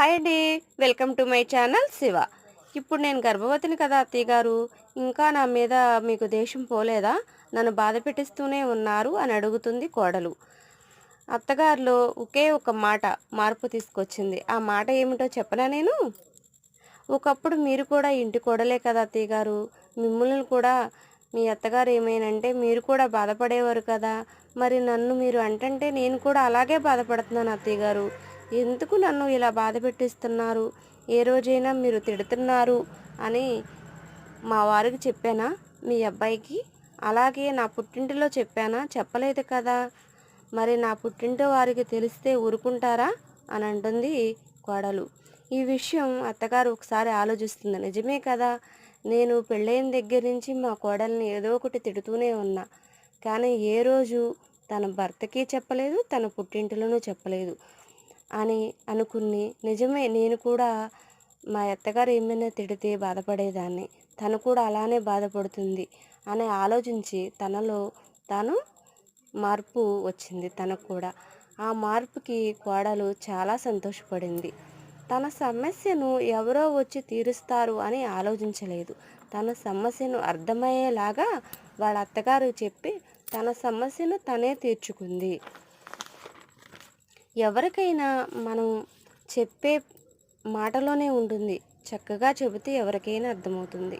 Hi అండి. Welcome to my channel Shiva. ఇప్పుడు నేను గర్భవతిని కదా అత్తయ్య గారు. ఇంకా నా మీద మీకు దేశం పోలేదా? నన్ను బాధ పెట్టిస్తూనే ఉన్నారు అని అడుగుతుంది కోడలు. అత్తగారిలో ఒకే ఒక మాట మార్పు తీసుకొచ్చింది. ఆ మాట ఏమిటో చెప్పనా నేను? ఒకప్పుడు మీరు కూడా ఇంటి కోడలే కదా అత్తయ్య గారు. మిమ్మల్ని కూడా మీ అత్తగారు ఏమైనంటే మీరు కూడా బాధపడేవారు కదా. మరి నన్ను మీరు అంటంటే నేను కూడా అలాగే బాధపడుతున్నాను అత్తయ్య గారు. ఎందుకు నన్ను ఇలా బాధ పెట్టిస్తున్నారు? ఏ రోజైనా మీరు తిడుతున్నారు అని మా వారికి చెప్పానా? మీ అబ్బాయికి? అలాగే నా పుట్టింటిలో చెప్పానా? చెప్పలేదు కదా. మరి నా పుట్టింటి వారికి తెలిస్తే ఊరుకుంటారా? అని అంటుంది కోడలు. ఈ విషయం అత్తగారు ఒకసారి ఆలోచిస్తుంది. నిజమే కదా. నేను పెళ్ళైన దగ్గర నుంచి మా కోడల్ని ఏదో ఒకటి తిడుతూనే ఉన్నా. కానీ ఏ రోజు తన భర్తకి చెప్పలేదు తన పుట్టింటిలోనూ చెప్పలేదు. అని అనుకుని నిజమే నేను కూడా మా అత్తగారు ఏమైనా తిడితే బాధపడేదాన్ని. తను కూడా అలానే బాధపడుతుంది అని ఆలోచించి తనలో తాను మార్పు వచ్చింది తనకు కూడా. ఆ మార్పుకి కోడలు చాలా సంతోషపడింది. తన సమస్యను ఎవరో వచ్చి తీరుస్తారు అని ఆలోచించలేదు. తన సమస్యను అర్థమయ్యేలాగా వాళ్ళ అత్తగారు చెప్పి తన సమస్యను తనే తీర్చుకుంది. ఎవరికైనా మనం చెప్పే మాటలోనే ఉంటుంది. చక్కగా చెబితే ఎవరికైనా అర్థమవుతుంది.